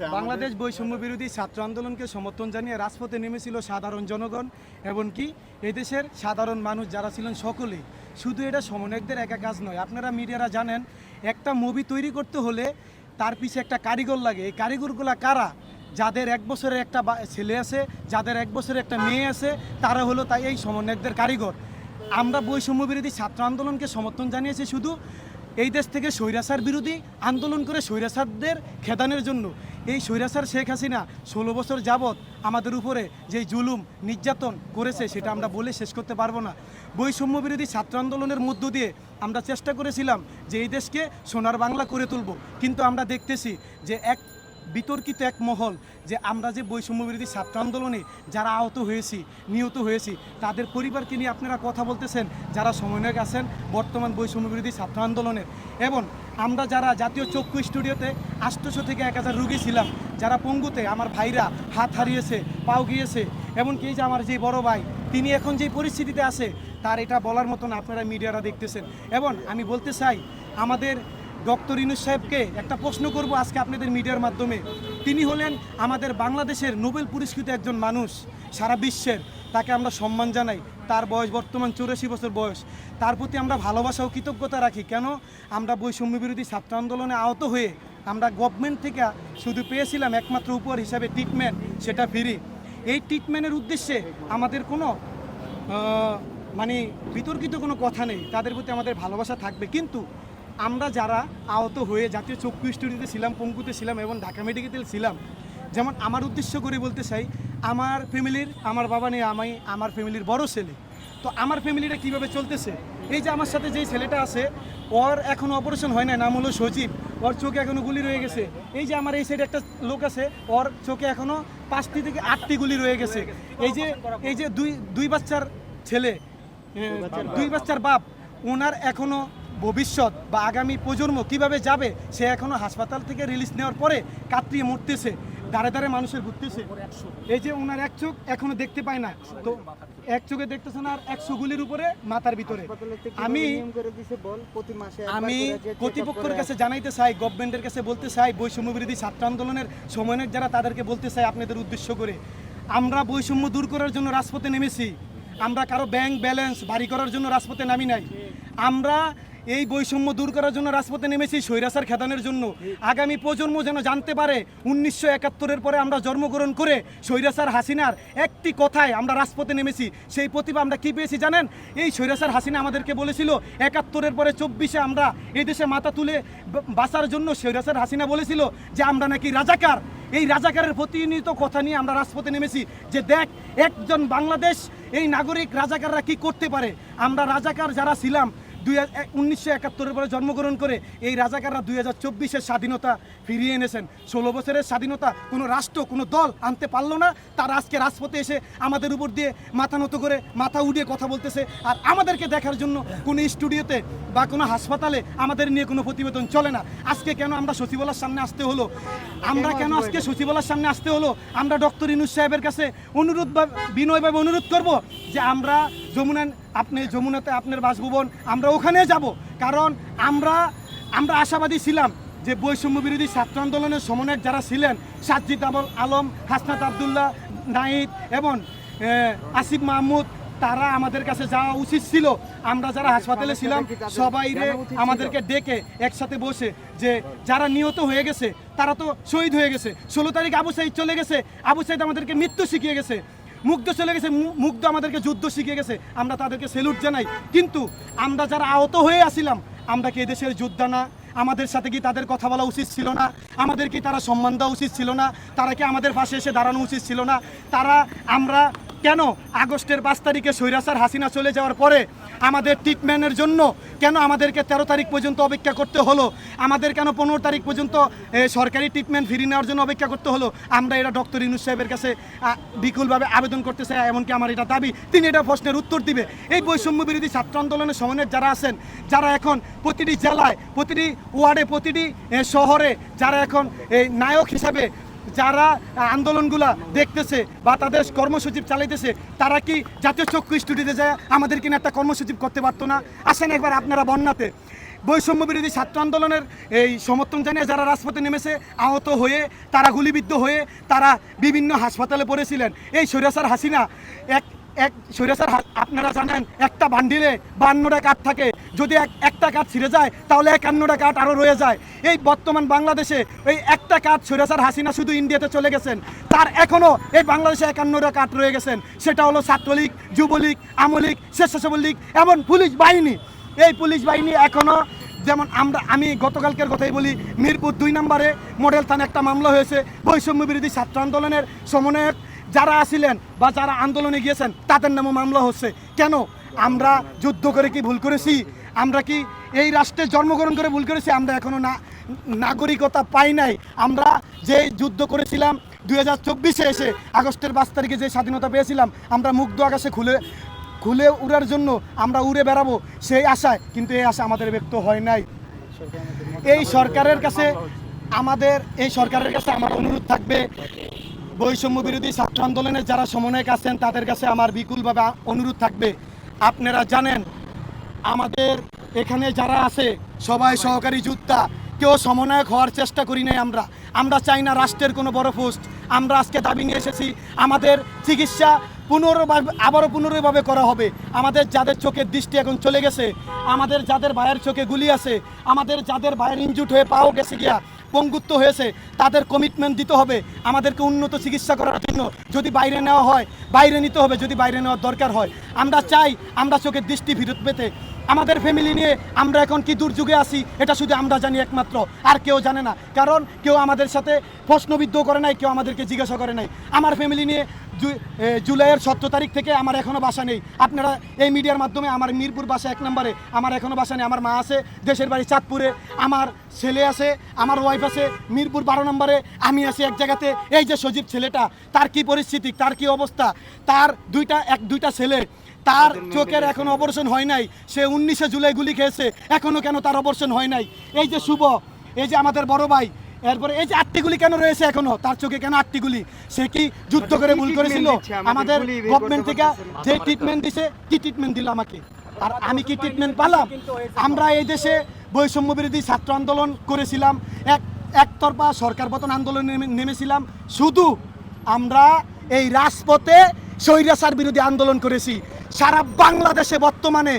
বাংলাদেশ বৈষম্য বিরোধী ছাত্র আন্দোলনকে সমর্থন জানিয়ে রাজপথে নেমেছিল সাধারণ জনগণ, এমনকি এদেশের সাধারণ মানুষ যারা ছিলেন সকলেই। শুধু এটা সমন্বয়কদের একা কাজ নয়, আপনারা মিডিয়ারা জানেন, একটা মুভি তৈরি করতে হলে তার পিছে একটা কারিগর লাগে। এই কারিগরগুলা কারা? যাদের এক বছরের একটা ছেলে আছে, যাদের এক বছরের একটা মেয়ে আছে, তারা হলো তাই এই সমন্বয়কদের কারিগর। আমরা বৈষম্য বিরোধী ছাত্র আন্দোলনকে সমর্থন জানিয়েছি শুধু এই দেশ থেকে স্বৈরাচার বিরোধী আন্দোলন করে স্বৈরাচারদের খেদানের জন্য। এই স্বৈরাচার শেখ হাসিনা ষোলো বছর যাবৎ আমাদের উপরে যে জুলুম, নির্যাতন করেছে, সেটা আমরা বলে শেষ করতে পারব না। বৈষম্য বিরোধী ছাত্র আন্দোলনের মধ্য দিয়ে আমরা চেষ্টা করেছিলাম যে এই দেশকে সোনার বাংলা করে তুলব। কিন্তু আমরা দেখতেছি যে এক বিতর্কিত এক মহল যে আমরা যে বৈষম্য বিরোধী ছাত্র আন্দোলনে যারা আহত হয়েছি, নিহত হয়েছি, তাদের পরিবারকে নিয়ে আপনারা কথা বলতেছেন, যারা সমন্বয়ক আছেন, বর্তমান বৈষম্য বিরোধী ছাত্র আন্দোলনের এবং আমরা যারা জাতীয় চক্ষু স্টুডিওতে আটশোশো থেকে এক হাজার রুগী ছিলাম, যারা পঙ্গুতে আমার ভাইরা হাত হারিয়েছে, পাও গিয়েছে, এমনকি যে আমার যে বড় ভাই, তিনি এখন যে পরিস্থিতিতে আছে, তার এটা বলার মতন আপনারা মিডিয়ারা দেখতেছেন। এবং আমি বলতে চাই, আমাদের ডক্টর ইনুস সাহেবকে একটা প্রশ্ন করব আজকে আপনাদের মিডিয়ার মাধ্যমে। তিনি হলেন আমাদের বাংলাদেশের নোবেল পুরস্কৃত একজন মানুষ সারা বিশ্বের। তাকে আমরা সম্মান জানাই। তার বয়স বর্তমান চৌরাশি বছর বয়স। তার প্রতি আমরা ভালোবাসা ও কৃতজ্ঞতা রাখি। কেন? আমরা বৈষম্য বিরোধী ছাত্র আন্দোলনে আহত হয়ে আমরা গভর্নমেন্ট থেকে শুধু পেয়েছিলাম একমাত্র উপহার হিসাবে ট্রিটমেন্ট সেটা ফ্রি এই ট্রিটমেন্টের উদ্দেশ্যে আমাদের কোনো মানে বিতর্কিত কোনো কথা নেই। তাদের প্রতি আমাদের ভালোবাসা থাকবে। কিন্তু আমরা যারা আহত হয়ে জাতীয় চক্ষু স্টুডিওতে ছিলাম পঙ্কুতে ছিলাম এবং ঢাকা মেডিকেল ছিলাম যেমন আমার উদ্দেশ্য করে বলতে চাই আমার ফ্যামিলির আমার বাবা নেই আমি আমার ফ্যামিলির বড় ছেলে। তো আমার ফ্যামিলিটা কীভাবে চলতেছে? এই যে আমার সাথে যেই ছেলেটা আছে ওর এখনও অপারেশন হয় না নাম হলো সজীব। ওর চোখে এখনও গুলি রয়ে গেছে। এই যে আমার এই সাইডে একটা লোক আছে ওর চোখে এখনও পাঁচটি থেকে আটটি গুলি রয়ে গেছে। এই যে এই যে দুই দুই বাচ্চার ছেলে দুই বাচ্চার বাপ ওনার এখনও ভবিষ্যৎ বা আগামী প্রজন্ম কীভাবে যাবে সে এখনও হাসপাতাল থেকে রিলিজ নেওয়ার পরে কাতরিয়ে মরতেছে দাঁড়ে দাঁড়ে মানুষের ঘুরতেছে। এই যে ওনার এক চোখ এখনও দেখতে পায় না। তো এক চোখে দেখতেছে না আর একশো গুলির উপরে মাথার ভিতরে। আমি আমি কর্তৃপক্ষের কাছে জানাইতে চাই গভর্নমেন্টের কাছে বলতে চাই বৈষম্য বিরোধী ছাত্র আন্দোলনের সমন্বয়ক যারা তাদেরকে বলতে চাই আপনাদের উদ্দেশ্য করে। আমরা বৈষম্য দূর করার জন্য রাজপথে নেমেছি। আমরা কারও ব্যাংক ব্যালেন্স বাড়ি করার জন্য রাজপথে নামি নাই। আমরা এই বৈষম্য দূর করার জন্য রাজপথে নেমেছি স্বৈরাচার খেদানের জন্য। আগামী প্রজন্ম যেন জানতে পারে, উনিশশো একাত্তরের পরে আমরা জন্মগ্রহণ করে স্বৈরাচার হাসিনার একটি কথায় আমরা রাজপথে নেমেছি। সেই প্রতিভা আমরা কি পেয়েছি জানেন? এই স্বৈরাচার হাসিনা আমাদেরকে বলেছিল, একাত্তরের পরে চব্বিশে আমরা এই দেশে মাথা তুলে বাঁচার জন্য স্বৈরাচার হাসিনা বলেছিল যে আমরা নাকি রাজাকার। এই রাজাকারের প্রতিনিয়ত কথা নিয়ে আমরা রাজপথে নেমেছি যে দেখ, একজন বাংলাদেশ, এই নাগরিক রাজাকাররা কি করতে পারে? আমরা রাজাকার যারা ছিলাম দুই উনিশশো একাত্তরের পরে জন্মগ্রহণ করে এই রাজাকাররা দুই হাজার চব্বিশের স্বাধীনতা ফিরিয়ে এনেছেন। ষোলো বছরের স্বাধীনতা কোনো রাষ্ট্র, কোনো দল আনতে পারল না। তারা আজকে রাজপথে এসে আমাদের উপর দিয়ে মাথা নত করে মাথা উঠিয়ে কথা বলতেছে। আর আমাদেরকে দেখার জন্য কোনো স্টুডিওতে বা কোনো হাসপাতালে আমাদের নিয়ে কোনো প্রতিবেদন চলে না। আজকে কেন আমরা সচিবালয়ের সামনে আসতে হলো? আমরা কেন আজকে সচিবালয়ের সামনে আসতে হলো? আমরা ডক্টর ইনুস সাহেবের কাছে অনুরোধ বা বিনয়ভাবে অনুরোধ করব যে আমরা যমুনা আপনি যমুনাতে আপনার বাসভবন আমরা ওখানে যাব। কারণ আমরা আমরা আশাবাদী ছিলাম যে বৈষম্য বিরোধী ছাত্র আন্দোলনের সমন্বয়ক যারা ছিলেন সাজ্জিদ আবল আলম হাসনাত আবদুল্লাহ নাহিদ এবং আসিফ মাহমুদ তারা আমাদের কাছে যাওয়া উচিত ছিল। আমরা যারা হাসপাতালে ছিলাম সবাই আমাদেরকে ডেকে একসাথে বসে যে যারা নিহত হয়ে গেছে তারা তো শহীদ হয়ে গেছে। ষোলো তারিখ আবু সাইদ চলে গেছে আবু সাইদ আমাদেরকে মৃত্যু শিখিয়ে গেছে। মুগ্ধ চলে গেছে মুগ্ধ আমাদেরকে যুদ্ধ শিখে গেছে। আমরা তাদেরকে সেলুট জানাই। কিন্তু আমরা যারা আহত হয়ে আসিলাম আমরা কি এদেশের যোদ্ধা না? আমাদের সাথে কি তাদের কথা বলা উচিত ছিল না? আমাদের কি তারা সম্মান দেওয়া উচিত ছিল না? তারা কি আমাদের পাশে এসে দাঁড়ানো উচিত ছিল না? তারা, আমরা কেন আগস্টের পাঁচ তারিখে স্বৈরাচার হাসিনা চলে যাওয়ার পরে আমাদের ট্রিটমেন্টের জন্য কেন আমাদেরকে তেরো তারিখ পর্যন্ত অপেক্ষা করতে হলো? আমাদের কেন পনেরো তারিখ পর্যন্ত সরকারি ট্রিটমেন্ট ফিরিয়ে নেওয়ার জন্য অপেক্ষা করতে হলো? আমরা এটা ডক্টর ইনুস সাহেবের কাছে বিকুলভাবে আবেদন করতে চাই, এমনকি আমার এটা দাবি। তিনি এটা প্রশ্নের উত্তর দিবে। এই বৈষম্য বিরোধী ছাত্র আন্দোলনের সমন্বয়ের যারা আছেন, যারা এখন প্রতিটি জেলায়, প্রতিটি ওয়ার্ডে, প্রতিটি শহরে, যারা এখন এই নায়ক হিসাবে যারা আন্দোলনগুলা দেখতেছে বা তাদের কর্মসূচি চালাইতেছে, তারা কি জাতীয় চক্ষু স্টুডিওতে যায় আমাদের কিনা একটা কর্মসূচি করতে পারতো না? আসেন একবার আপনারা বন্যাতে। বৈষম্য বিরোধী ছাত্র আন্দোলনের এই সমর্থন জানিয়ে যারা রাজপথে নেমেছে, আহত হয়ে, তারা গুলিবিদ্ধ হয়ে, তারা বিভিন্ন হাসপাতালে পড়েছিলেন। এই সৈরাসার হাসিনা এক এক সৈরাসার হা- আপনারা জানেন, একটা বান্ডিলে বান্নটা কাঠ থাকে। যদি এক একটা কাঠ ছিঁড়ে যায়, তাহলে একান্নটা কাঠ আরও রয়ে যায়। এই বর্তমান বাংলাদেশে এই একটা কাঠ সৈরাসার হাসিনা শুধু ইন্ডিয়াতে চলে গেছেন। তার এখনও এই বাংলাদেশে একান্নটা কাঠ রয়ে গেছেন। সেটা হলো ছাত্রলীগ, যুবলীগ, আমলীগ, স্বেচ্ছাসেবক লীগ এমন পুলিশ বাহিনী। এই পুলিশ বাহিনী এখনও যেমন আমরা আমি গতকালকের কথাই বলি, মিরপুর দুই নম্বরে মডেল থানে একটা মামলা হয়েছে। বৈষম্য বিরোধী ছাত্র আন্দোলনের সমন্বয়ক। যারা আছিলেন বা যারা আন্দোলনে গিয়েছেন, তাদের নামে মামলা হচ্ছে। কেন? আমরা যুদ্ধ করে কি ভুল করেছি? আমরা কি এই রাষ্ট্রে জন্মগ্রহণ করে ভুল করেছি? আমরা এখনও না নাগরিকতা পাই নাই। আমরা যে যুদ্ধ করেছিলাম দুই হাজার চব্বিশে এসে, আগস্টের পাঁচ তারিখে যে স্বাধীনতা পেয়েছিলাম, আমরা মুগ্ধ আকাশে খুলে খুলে উড়ার জন্য আমরা উড়ে বেড়াবো সেই আশায়, কিন্তু এই আশা আমাদের ব্যক্ত হয় নাই। এই সরকারের কাছে আমাদের এই সরকারের কাছে আমার অনুরোধ থাকবে বৈষম্য বিরোধী ছাত্র আন্দোলনের যারা সমন্বয়ক আছেন, তাদের কাছে আমার বিপুলভাবে অনুরোধ থাকবে। আপনারা জানেন, আমাদের এখানে যারা আছে, সবাই সহকারী যোদ্ধা। কেউ সমন্বয়ক হওয়ার চেষ্টা করি নাই আমরা। আমরা চাই না রাষ্ট্রের কোনো বড় পোস্ট। আমরা আজকে দাবি নিয়ে এসেছি, আমাদের চিকিৎসা পুনর্ভাবে, আবারও পুনরায়ভাবে করা হবে। আমাদের যাদের চোখের দৃষ্টি এখন চলে গেছে, আমাদের যাদের ভাইয়ের চোখে গুলি আছে, আমাদের যাদের ভাইয়ের ইনজুট হয়ে পাও গেছে গিয়া পঙ্গুত্ব হয়েছে, তাদের কমিটমেন্ট দিতে হবে, আমাদেরকে উন্নত চিকিৎসা করার জন্য। যদি বাইরে নেওয়া হয়, বাইরে নিতে হবে, যদি বাইরে নেওয়ার দরকার হয়। আমরা চাই, আমরা চোখের দৃষ্টি ফিরত পেতে। আমাদের ফ্যামিলি নিয়ে আমরা এখন কি দুর্যোগে আছি, এটা শুধু আমরা জানি একমাত্র, আর কেউ জানে না। কারণ কেউ আমাদের সাথে প্রশ্নবিদ্ধ করে নাই, কেউ আমাদেরকে জিজ্ঞাসা করে নাই। আমার ফ্যামিলি নিয়ে জুলাইয়ের সতেরো তারিখ থেকে আমার এখনও বাসা নেই। আপনারা এই মিডিয়ার মাধ্যমে আমার মিরপুর বাসা এক নম্বরে আমার এখনও বাসা নেই আমার মা আছে দেশের বাড়ি চাঁদপুরে আমার ছেলে আছে আমার ওয়াইফ আছে মিরপুর বারো নম্বরে আমি আছি এক জায়গাতে। এই যে সজীব ছেলেটা তার কি পরিস্থিতি তার কি অবস্থা? তার দুইটা এক দুইটা ছেলে তার চোখের এখনও অপারেশন হয় নাই। সে উনিশে জুলাই গুলি খেয়েছে এখনও কেন তার অপারেশন হয় নাই? এই যে শুভ এই যে আমাদের বড় ভাই এরপরে এই যে আটটি গুলি কেন রয়েছে এখনও? তার চোখে কেন আটটি গুলি সে কি যুদ্ধ করে ভুল করেছিল? আমাদের গভর্নমেন্ট থেকে যে ট্রিটমেন্ট দিছে কি ট্রিটমেন্ট দিল আমাকে? আর আমি কি ট্রিটমেন্ট পালাম? আমরা এই দেশে বৈষম্য বিরোধী ছাত্র আন্দোলন করেছিলাম। এক একতরফা সরকার পতন আন্দোলনে নেমেছিলাম। শুধু আমরা এই রাজপথে স্বৈরাচার বিরোধী আন্দোলন করেছি। সারা বাংলাদেশে বর্তমানে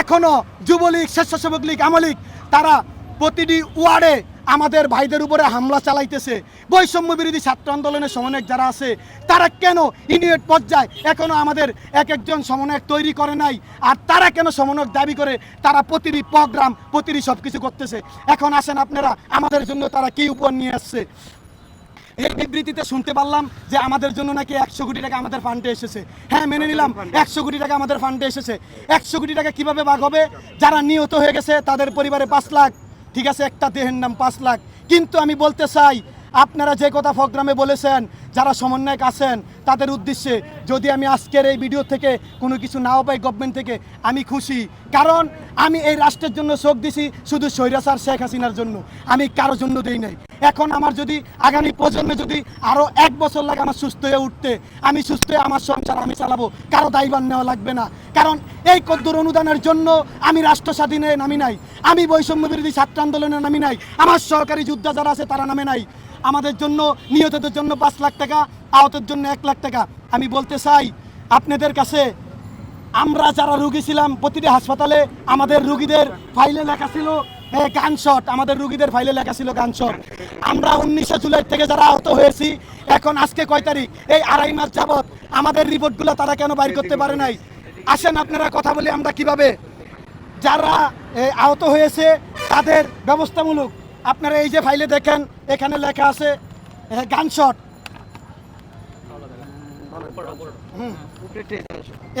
এখনও যুবলীগ স্বেচ্ছাসেবক লীগ আমলীগ তারা প্রতিটি ওয়ার্ডে আমাদের ভাইদের উপরে হামলা চালাইতেছে। বৈষম্য বিরোধী ছাত্র আন্দোলনের সমন্বয়ক যারা আছে, তারা কেন ইউনিট পর্যায়ে এখনও আমাদের এক একজন সমন্বয়ক তৈরি করে নাই? আর তারা কেন সমন্বয়ক দাবি করে তারা প্রতিটি প্রোগ্রাম, প্রতিটি সব কিছু করতেছে? এখন আসেন আপনারা, আমাদের জন্য তারা কি উপহার নিয়ে আসছে? এই বিবৃতিতে শুনতে পারলাম যে আমাদের জন্য নাকি একশো কোটি টাকা আমাদের ফান্ডে এসেছে। হ্যাঁ মেনে নিলাম, একশো কোটি টাকা আমাদের ফান্ডে এসেছে। একশো কোটি টাকা কীভাবে ভাগ হবে? যারা নিহত হয়ে গেছে, তাদের পরিবারে পাঁচ লাখ। ঠিক আছে, একটা দেহের নাম পাঁচ লাখ। কিন্তু আমি বলতে চাই, আপনারা যে কথা প্রোগ্রামে বলেছেন, যারা সমন্বয়ক আছেন তাদের উদ্দেশ্যে যদি আমি আজকের এই ভিডিও থেকে কোনো কিছু নাও পাই গভর্নমেন্ট থেকে, আমি খুশি। কারণ আমি এই রাষ্ট্রের জন্য চোখ দিছি শুধু স্বৈরাচার শেখ হাসিনার জন্য। আমি কারোর জন্য দেই নাই। এখন আমার যদি আগামী প্রজন্মে যদি আরও এক বছর লাগে আমার সুস্থ হয়ে উঠতে, আমি সুস্থ হয়ে আমার সংসার আমি চালাবো। কারও দায়ভার নেওয়া লাগবে না। কারণ এই কদ্দুর অনুদানের জন্য আমি রাষ্ট্র স্বাধীনে নামি নাই। আমি বৈষম্য বিরোধী ছাত্র আন্দোলনে নামি নাই। আমার সহকারী যোদ্ধা যারা আছে তারা নামে নাই। আমাদের জন্য, নিহতদের জন্য পাঁচ লাখ টাকা আহতের জন্য এক লাখ টাকা। আমি বলতে চাই, আপনাদের কাছে আমরা যারা রুগী ছিলাম, প্রতিটি হাসপাতালে আমাদের রুগীদের ফাইলে লেখা ছিল গানশট আমাদের রুগীদের ফাইলে লেখা ছিল গানশট আমরা উনিশে জুলাই থেকে যারা আহত হয়েছি, এখন আজকে কয় তারিখ? এই আড়াই মাস যাবৎ আমাদের রিপোর্টগুলো তারা কেন বাইর করতে পারে নাই? আসেন আপনারা কথা বলি আমরা কীভাবে। যারা আহত হয়েছে, তাদের ব্যবস্থামূলক। আপনারা এই যে ফাইলে দেখেন, এখানে লেখা আছে গানশট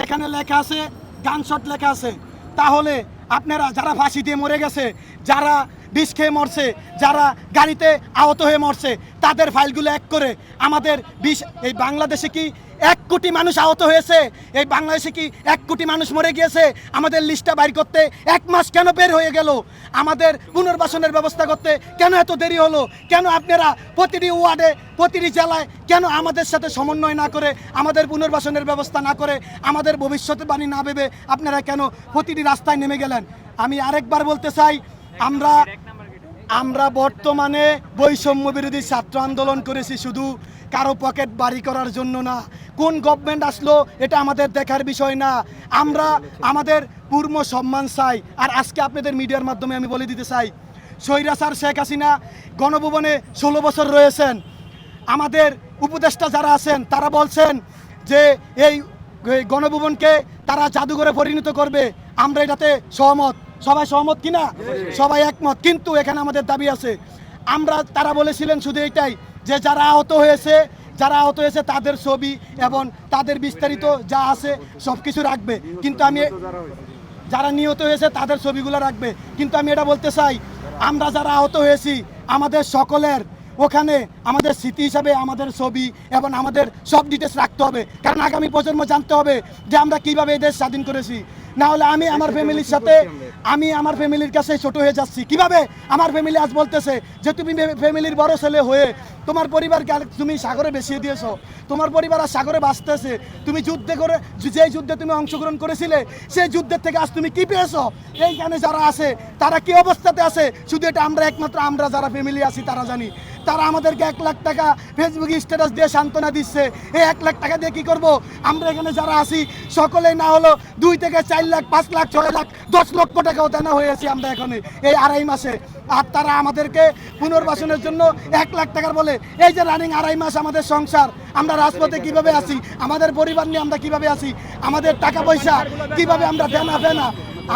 এখানে লেখা আছে গানশট লেখা আছে। তাহলে আপনারা যারা ফাঁসি দিয়ে মরে গেছে, যারা বিষ খেয়ে মরছে, যারা গাড়িতে আহত হয়ে মরছে, তাদের ফাইলগুলো এক করে আমাদের বিষ এই বাংলাদেশে কি এক কোটি মানুষ আহত হয়েছে। এই বাংলাদেশে কি এক কোটি মানুষ মরে গিয়েছে? আমাদের লিস্টটা বাইর করতে এক মাস কেন বের হয়ে গেল? আমাদের পুনর্বাসনের ব্যবস্থা করতে কেন এত দেরি হলো? কেন আপনারা প্রতিটি ওয়ার্ডে, প্রতিটি জেলায় কেন আমাদের সাথে সমন্বয় না করে, আমাদের পুনর্বাসনের ব্যবস্থা না করে, আমাদের ভবিষ্যতের বাণী না ভেবে আপনারা কেন প্রতিটি রাস্তায় নেমে গেলেন? আমি আরেকবার বলতে চাই, আমরা আমরা বর্তমানে বৈষম্য বিরোধী ছাত্র আন্দোলন করেছি শুধু কারও পকেট বাড়ি করার জন্য না। কোন গভর্নমেন্ট আসলো, এটা আমাদের দেখার বিষয় না। আমরা আমাদের পূর্ণ সম্মান চাই। আর আজকে আপনাদের মিডিয়ার মাধ্যমে আমি বলে দিতে চাই সৈরাসার শেখ হাসিনা গণভবনে ষোলো বছর রয়েছেন। আমাদের উপদেষ্টা যারা আছেন, তারা বলছেন যে এই গণভবনকে তারা জাদুঘরে পরিণত করবে। আমরা এটাতে সহমত। সবাই সহমত কিনা? সবাই একমত। কিন্তু এখানে আমাদের দাবি আছে। আমরা, তারা বলেছিলেন শুধু এটাই যে যারা আহত হয়েছে যারা আহত হয়েছে তাদের ছবি এবং তাদের বিস্তারিত যা আছে সব কিছু রাখবে। কিন্তু আমি যারা নিহত হয়েছে তাদের ছবিগুলো রাখবে। কিন্তু আমি এটা বলতে চাই আমরা যারা আহত হয়েছি আমাদের সকলের ওখানে আমাদের স্মৃতি হিসাবে আমাদের ছবি এবং আমাদের সব ডিটেলস রাখতে হবে। কারণ আগামী প্রজন্ম জানতে হবে যে আমরা কীভাবে এই দেশ স্বাধীন করেছি। না হলে আমি আমার ফ্যামিলির সাথে আমি আমার ফ্যামিলির কাছে ছোট হয়ে যাচ্ছি। কীভাবে? আমার ফ্যামিলি আজ বলতেছে যে, তুমি ফ্যামিলির বড় ছেলে হয়ে তোমার পরিবারকে তুমি সাগরে বেছিয়ে দিয়েছ। তোমার পরিবার আর সাগরে বাঁচতেছে। তুমি যুদ্ধে করে, যে যুদ্ধে তুমি অংশগ্রহণ করেছিলে, সেই যুদ্ধের থেকে আজ তুমি কি পেয়েছ? এইখানে যারা আছে, তারা কি অবস্থাতে আছে? শুধু এটা আমরা একমাত্র, আমরা যারা ফ্যামিলি আছি, তারা জানি। তারা আমাদেরকে এক লাখ টাকা ফেসবুক স্ট্যাটাস দিয়ে সান্ত্বনা দিচ্ছে। এই এক লাখ টাকা দিয়ে কি করব? আমরা এখানে যারা আছি সকলেই না হলো দুই থেকে চার লাখ, পাঁচ লাখ, ছয় লাখ, দশ লক্ষ টাকাও দেনা হয়েছি আমরা এখানে এই আড়াই মাসে। আর তারা আমাদেরকে পুনর্বাসনের জন্য এক লাখ টাকার বলে, এই যে রানিং আড়াই মাস আমাদের সংসার, আমরা রাজপথে কীভাবে আছি? আমাদের পরিবার নিয়ে আমরা কীভাবে আছি? আমাদের টাকা পয়সা কীভাবে আমরা দেনা ফেনা?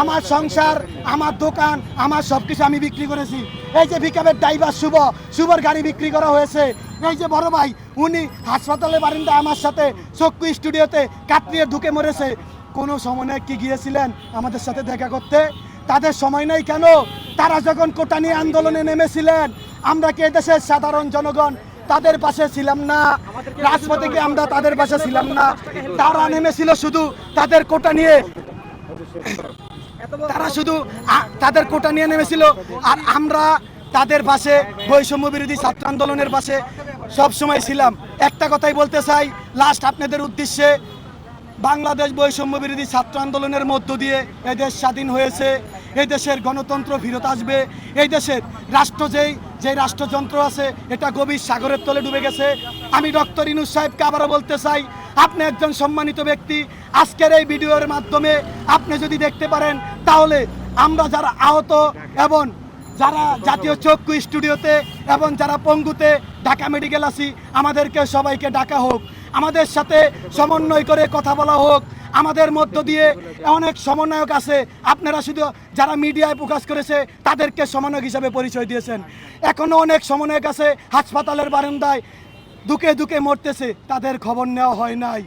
আমার সংসার, আমার দোকান, আমার সব কিছু আমি বিক্রি করেছি। এই যে বিকাবের ড্রাইভার শুভ, শুভর গাড়ি বিক্রি করা হয়েছে। এই যে বড় ভাই, উনি হাসপাতালে বারিন্দা আমার সাথে চক্ষু স্টুডিওতে কাতরিয়ে ঢুকে মরেছে। কোনো সময় কি গিয়েছিলেন আমাদের সাথে দেখা করতে? তাদের সময় নেই কেন? তারা যখন কোটা নিয়ে আন্দোলনে নেমেছিলেন, আমরা কি দেশের সাধারণ জনগণ? তাদের পাশে ছিলাম না। রাজপথে আমরা তাদের পাশে ছিলাম না? তারা নেমেছিল শুধু তাদের কোটা নিয়ে। তারা শুধু তাদের কোটা নিয়ে নেমেছিল, আর আমরা তাদের পাশে বৈষম্য বিরোধী ছাত্র আন্দোলনের পাশে সব সময় ছিলাম। একটা কথাই বলতে চাই লাস্ট আপনাদের উদ্দেশ্যে, বাংলাদেশ বৈষম্য বিরোধী ছাত্র আন্দোলনের মধ্য দিয়ে এদেশ স্বাধীন হয়েছে এই দেশের গণতন্ত্র ফিরত আসবে এই দেশের রাষ্ট্র যেই যে রাষ্ট্রযন্ত্র আছে, এটা গভীর সাগরের তলে ডুবে গেছে। আমি ডক্টর ইনুস সাহেবকে আবারও বলতে চাই, আপনি একজন সম্মানিত ব্যক্তি আজকের এই ভিডিওর মাধ্যমে আপনি যদি দেখতে পারেন, তাহলে আমরা যারা আহত এবং যারা জাতীয় চক্ষু স্টুডিওতে এবং যারা পঙ্গুতে ঢাকা মেডিকেল আছি, আমাদেরকে সবাইকে ডাকা হোক। আমাদের সাথে সমন্বয় করে কথা বলা হোক। আমাদের মধ্য দিয়ে অনেক সমন্বয়ক আছে। আপনারা শুধু যারা মিডিয়ায় প্রকাশ করেছে, তাদেরকে সমন্বয়ক হিসাবে পরিচয় দিয়েছেন। এখনও অনেক সমন্বয়ক আছে, হাসপাতালের বারান্দায় দুকে দুকে মরতেছে, তাদের খবর নেওয়া হয় নাই।